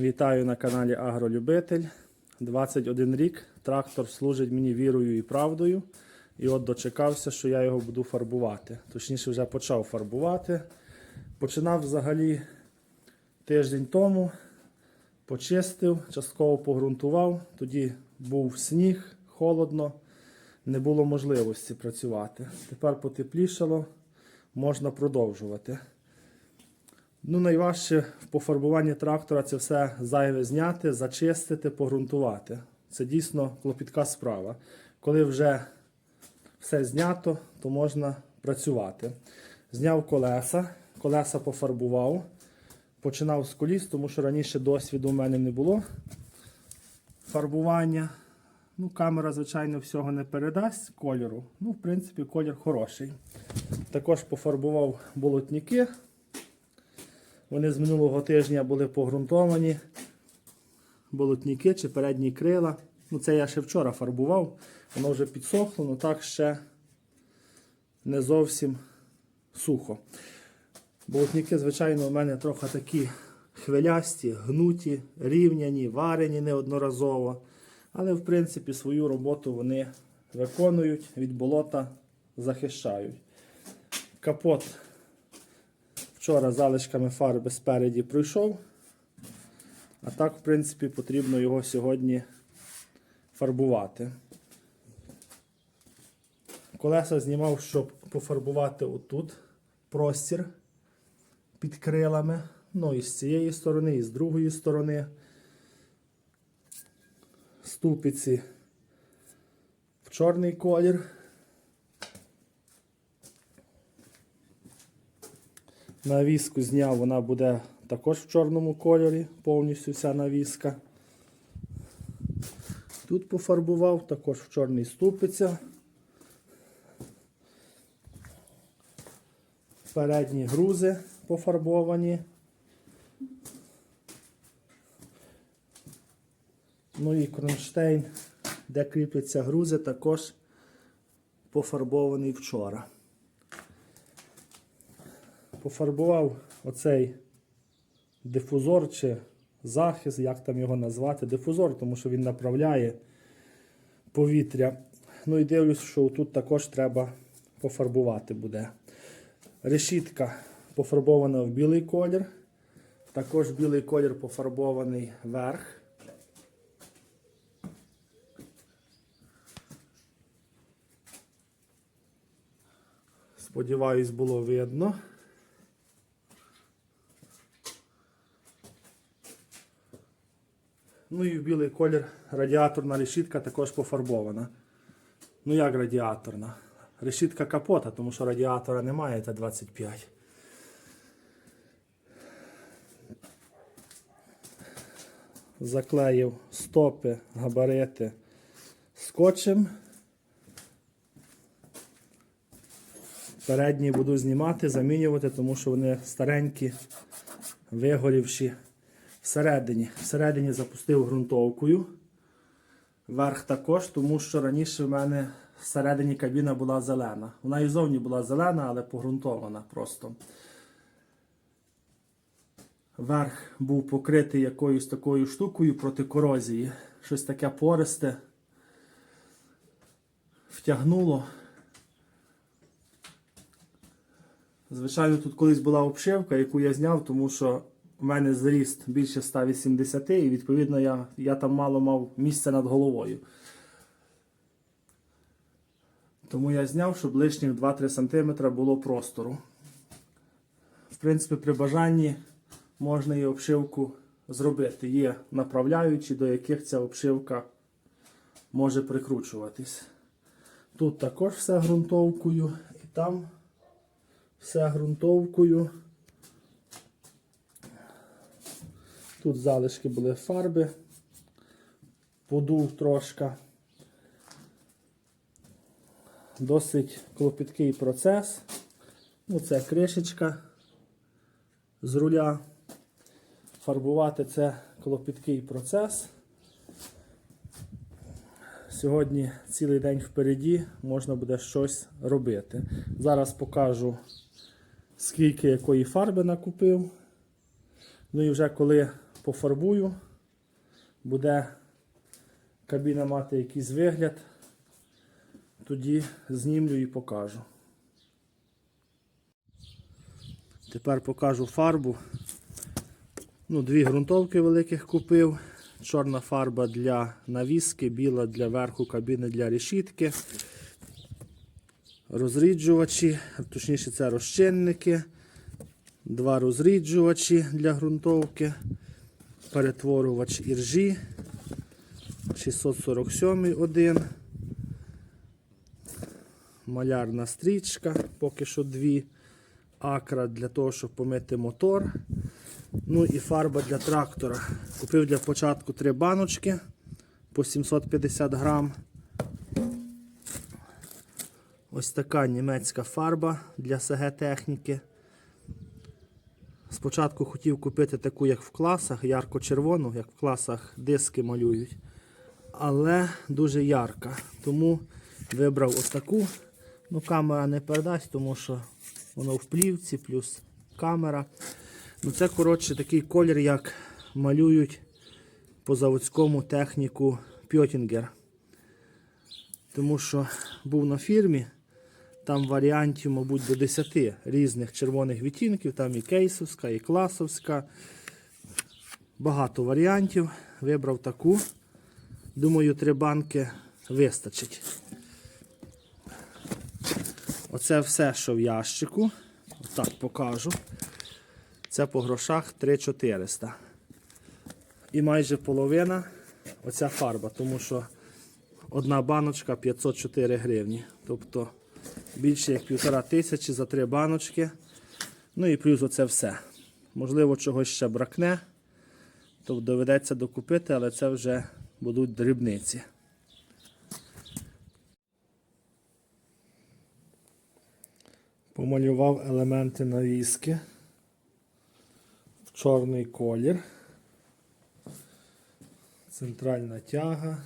Вітаю на каналі Агролюбитель. 21 рік. Трактор служить мені вірою і правдою. І от дочекався, що я його буду фарбувати. Точніше, вже почав фарбувати. Починав взагалі тиждень тому. Почистив, частково погрунтував. Тоді був сніг, холодно, не було можливості працювати. Тепер потеплішало, можна продовжувати. Ну, найважче в пофарбуванні трактора це все зайве зняти, зачистити, погрунтувати. Це дійсно клопітка справа. Коли вже все знято, то можна працювати. Зняв колеса, колеса пофарбував. Починав з коліс, тому що раніше досвіду у мене не було фарбування. Ну, камера, звичайно, всього не передасть кольору. Ну, в принципі, колір хороший. Також пофарбував болотники. Вони з минулого тижня були погрунтовані. Болотники чи передні крила. Ну, це я ще вчора фарбував. Воно вже підсохло, але так ще не зовсім сухо. Болотники, звичайно, у мене трохи такі хвилясті, гнуті, рівняні, варені неодноразово. Але, в принципі, свою роботу вони виконують, від болота захищають. Капот Вчора залишками фарби спереді пройшов. А так, в принципі, потрібно його сьогодні фарбувати. Колеса знімав, щоб пофарбувати отут простір під крилами. Ну і з цієї сторони, і з другої сторони. Ступиці в чорний колір. Навіску зняв, вона буде також в чорному кольорі, повністю вся навіска. Тут пофарбував, також в чорний ступиця. Передні грузи пофарбовані. Ну і кронштейн, де кріпляться грузи, також пофарбований вчора пофарбував оцей дифузор чи захист, як там його назвати, дифузор, тому що він направляє повітря. Ну і дивлюсь, що тут також треба пофарбувати буде. Решітка пофарбована в білий колір. Також білий колір пофарбований верх. Сподіваюсь, було видно. Ну і в білий колір радіаторна решітка також пофарбована. Ну як радіаторна? Решітка капота, тому що радіатора немає Т-25. Заклеїв стопи, габарити скотчем. Передні буду знімати, замінювати, тому що вони старенькі, вигорівші всередині. Всередині запустив ґрунтовкою. Верх також, тому що раніше в мене всередині кабіна була зелена. Вона і зовні була зелена, але погрунтована просто. Верх був покритий якоюсь такою штукою проти корозії. Щось таке пористе. Втягнуло. Звичайно, тут колись була обшивка, яку я зняв, тому що у мене зріст більше 180 і відповідно я, я там мало мав місця над головою. Тому я зняв, щоб лишніх 2-3 см було простору. В принципі, при бажанні можна і обшивку зробити. Є направляючі, до яких ця обшивка може прикручуватись. Тут також все ґрунтовкою і там все ґрунтовкою. Тут залишки були фарби, подув трошки. Досить клопіткий процес. Ну, Це кришечка з руля. Фарбувати це клопіткий процес. Сьогодні цілий день впереді можна буде щось робити. Зараз покажу, скільки якої фарби накупив. Ну і вже коли пофарбую, буде кабіна мати якийсь вигляд, тоді знімлю і покажу. Тепер покажу фарбу. Ну, дві ґрунтовки великих купив. Чорна фарба для навіски, біла для верху кабіни для решітки. Розріджувачі, точніше це розчинники. Два розріджувачі для ґрунтовки. Перетворювач іржі. 647 один. Малярна стрічка, поки що дві. Акра для того, щоб помити мотор. Ну і фарба для трактора. Купив для початку три баночки по 750 грам. Ось така німецька фарба для СГ техніки. Спочатку хотів купити таку, як в класах, ярко-червону, як в класах диски малюють. Але дуже ярка. Тому вибрав ось таку. Ну, камера не передасть, тому що воно в плівці, плюс камера. Ну, це, коротше, такий колір, як малюють по заводському техніку Пьотінгер. Тому що був на фірмі, там варіантів, мабуть, до 10 різних червоних відтінків, там і кейсовська, і класовська. Багато варіантів. Вибрав таку. Думаю, три банки вистачить. Оце все, що в ящику. Так покажу. Це по грошах 3400. І майже половина оця фарба, тому що одна баночка 504 гривні. Тобто більше як півтора тисячі за три баночки. Ну і плюс оце все. Можливо, чогось ще бракне, то доведеться докупити, але це вже будуть дрібниці. Помалював елементи навіски в чорний колір. Центральна тяга.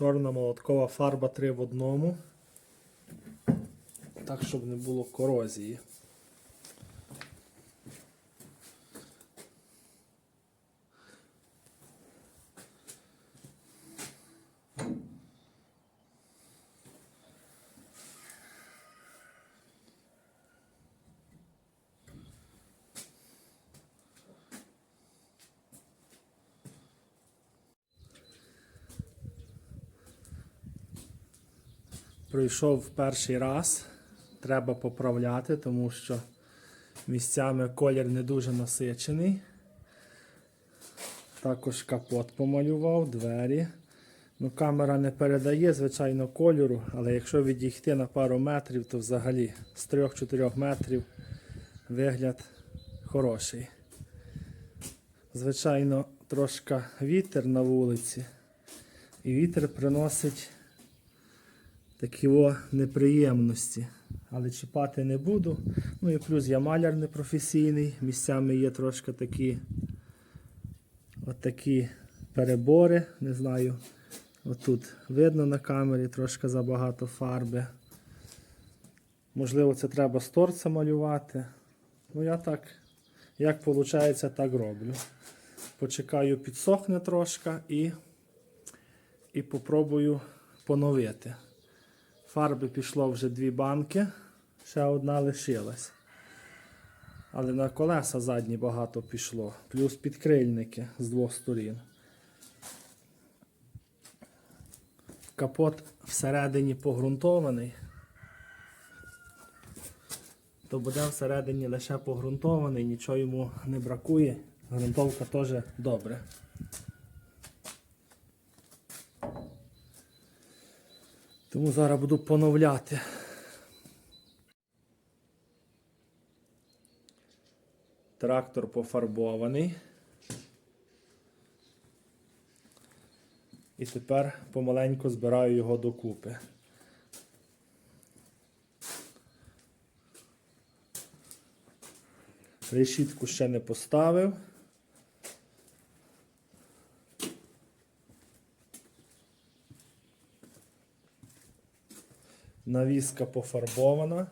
Чорна молоткова фарба 3 в одному. Так, щоб не було корозії. Пройшов перший раз. Треба поправляти, тому що місцями колір не дуже насичений. Також капот помалював, двері. Ну, камера не передає, звичайно, кольору, але якщо відійти на пару метрів, то взагалі з 3-4 метрів вигляд хороший. Звичайно, трошки вітер на вулиці. І вітер приносить такі о неприємності. Але чіпати не буду. Ну і плюс я маляр непрофесійний. Місцями є трошки такі от такі перебори. Не знаю. Отут видно на камері трошки забагато фарби. Можливо, це треба з торца малювати. Ну, я так, як виходить, так роблю. Почекаю, підсохне трошки і, і попробую поновити. Фарби пішло вже дві банки, ще одна лишилась. Але на колеса задні багато пішло, плюс підкрильники з двох сторін. Капот всередині погрунтований. То буде всередині лише погрунтований, нічого йому не бракує. Грунтовка теж добре. Тому зараз буду поновляти. Трактор пофарбований. І тепер помаленьку збираю його докупи. Решітку ще не поставив. Навіска пофарбована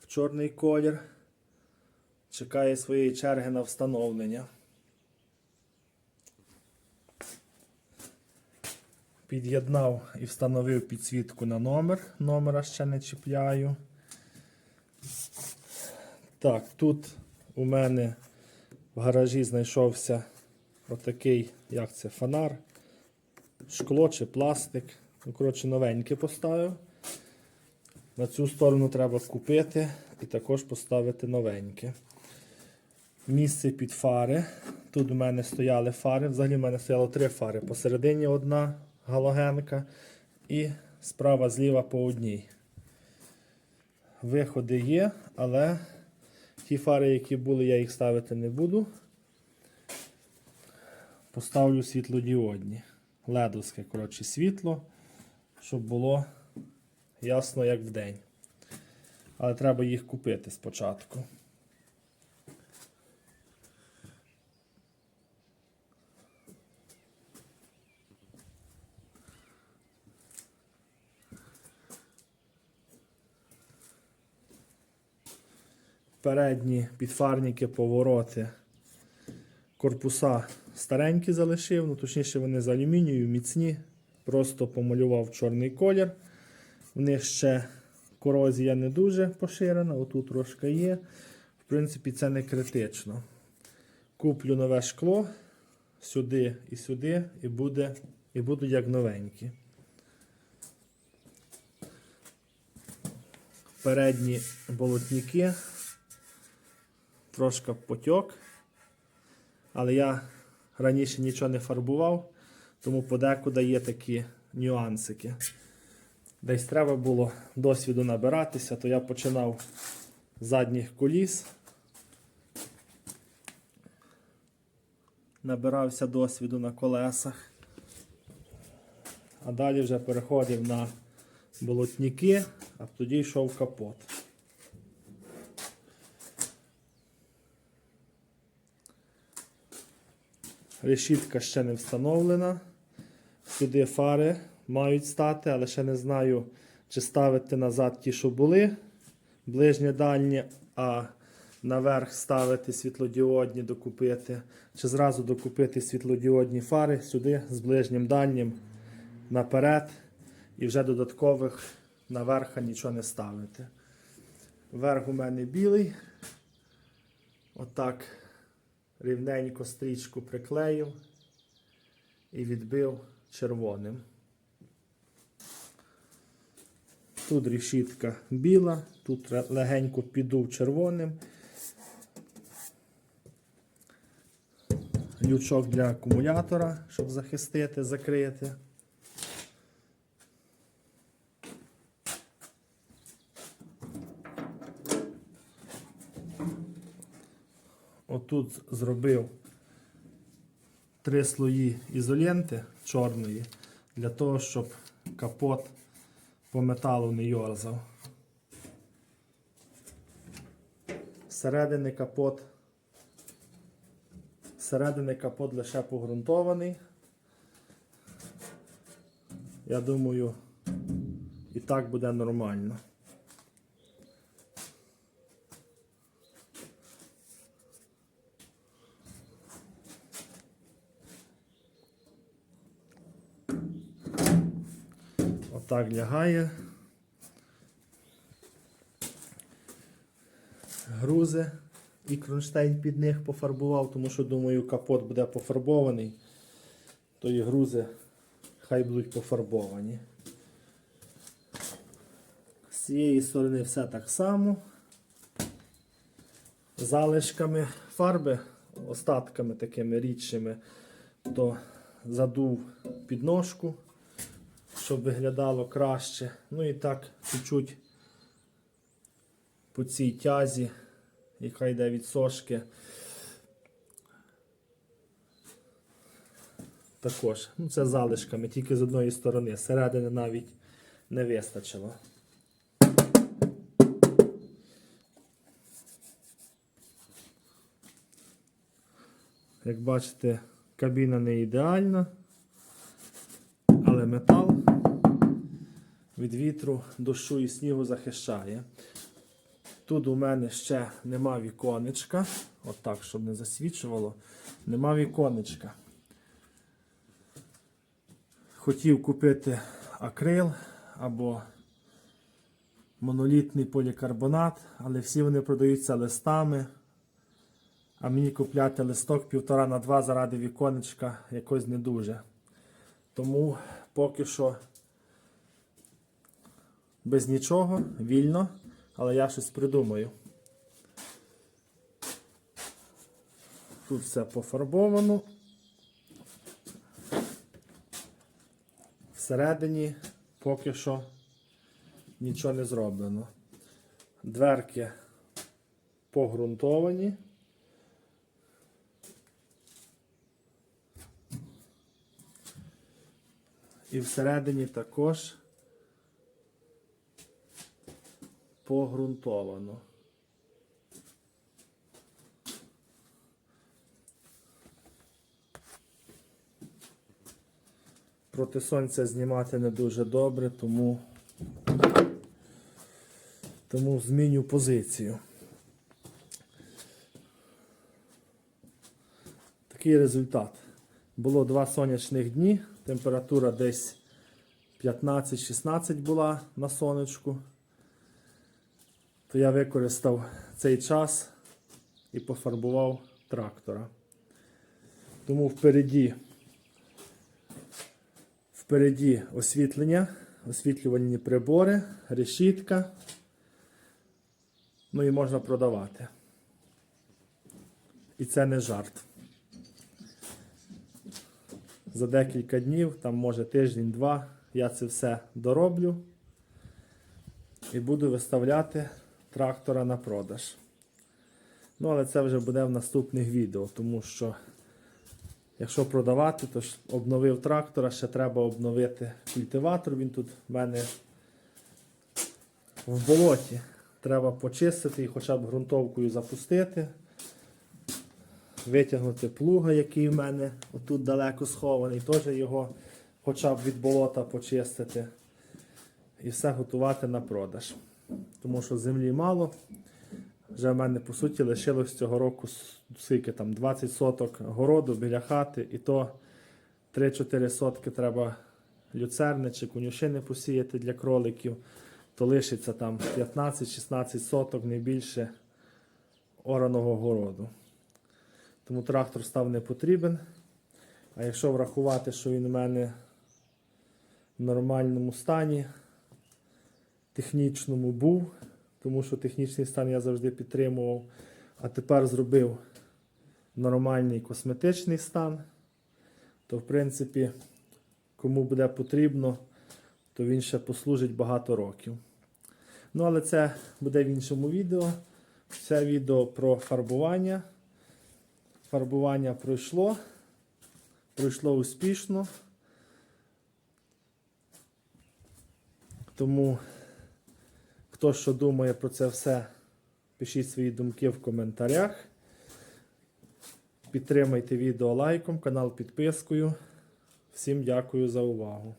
в чорний колір. Чекає своєї черги на встановлення. Під'єднав і встановив підсвітку на номер. Номера ще не чіпляю. Так, тут у мене в гаражі знайшовся отакий, як це, фонар, шкло чи пластик. Коротше, новенький поставив. На цю сторону треба купити і також поставити новеньке. Місце під фари. Тут у мене стояли фари. Взагалі в мене стояло три фари. Посередині одна галогенка і справа зліва по одній. Виходи є, але ті фари, які були, я їх ставити не буду. Поставлю світлодіодні. Ледовське, коротше, світло, щоб було ясно, як вдень. Але треба їх купити спочатку. Передні підфарники, повороти, корпуса старенькі залишив, ну точніше вони з алюмінію, міцні. Просто помалював чорний колір. В них ще корозія не дуже поширена, отут трошки є. В принципі, це не критично. Куплю нове шкло сюди і сюди, і буде, і будуть як новенькі. Передні болотники, трошки потьок. Але я раніше нічого не фарбував, тому подекуди є такі нюансики. Десь треба було досвіду набиратися, то я починав з задніх коліс. Набирався досвіду на колесах. А далі вже переходив на болотники, а тоді йшов капот. Решітка ще не встановлена. Сюди фари мають стати, але ще не знаю, чи ставити назад ті, що були, ближнє дальні, а наверх ставити світлодіодні, докупити, чи зразу докупити світлодіодні фари сюди з ближнім дальнім наперед і вже додаткових наверха нічого не ставити. Верх у мене білий. Отак рівненько стрічку приклеїв і відбив червоним. Тут решітка біла, тут легенько підув червоним. Лючок для акумулятора, щоб захистити, закрити. Отут зробив три слої ізоленти чорної для того, щоб капот по металу не йорзав. Зсередини капот. Зсередини капот лише погрунтований. Я думаю, і так буде нормально. Отак лягає. Грузи і кронштейн під них пофарбував, тому що думаю, капот буде пофарбований, то і грузи хай будуть пофарбовані. З цієї сторони все так само. Залишками фарби, остатками такими рідшими, то задув підножку щоб виглядало краще. Ну і так чуть-чуть по цій тязі, яка йде від сошки. Також. Ну, це залишками, тільки з одної сторони. Середини навіть не вистачило. Як бачите, кабіна не ідеальна, але метал від вітру, дощу і снігу захищає. Тут у мене ще нема віконечка. Отак, щоб не засвічувало. Нема віконечка. Хотів купити акрил або монолітний полікарбонат, але всі вони продаються листами. А мені купляти листок півтора на два заради віконечка якось не дуже. Тому поки що без нічого, вільно, але я щось придумаю. Тут все пофарбовано. Всередині поки що нічого не зроблено. Дверки погрунтовані. І всередині також погрунтовано. Проти сонця знімати не дуже добре, тому, тому зміню позицію. Такий результат. Було два сонячних дні, температура десь 15-16 була на сонечку. То я використав цей час і пофарбував трактора. Тому впереді, впереді освітлення, освітлювальні прибори, решітка. Ну і можна продавати. І це не жарт. За декілька днів, там може тиждень-два, я це все дороблю і буду виставляти трактора на продаж. Ну, але це вже буде в наступних відео, тому що якщо продавати, то ж обновив трактора, ще треба обновити культиватор. Він тут в мене в болоті. Треба почистити і хоча б ґрунтовкою запустити. Витягнути плуга, який в мене отут далеко схований, теж його хоча б від болота почистити. І все готувати на продаж. Тому що землі мало. Вже в мене, по суті, лишилось цього року скільки там 20 соток городу біля хати, і то 3-4 сотки треба люцерни чи конюшини посіяти для кроликів, то лишиться там 15-16 соток, не більше ораного городу. Тому трактор став не потрібен. А якщо врахувати, що він у мене в нормальному стані, технічному був, тому що технічний стан я завжди підтримував, а тепер зробив нормальний косметичний стан, то в принципі, кому буде потрібно, то він ще послужить багато років. Ну, але це буде в іншому відео. Це відео про фарбування. Фарбування пройшло. Пройшло успішно. Тому, хто що думає про це все, пишіть свої думки в коментарях. Підтримайте відео лайком, канал підпискою. Всім дякую за увагу.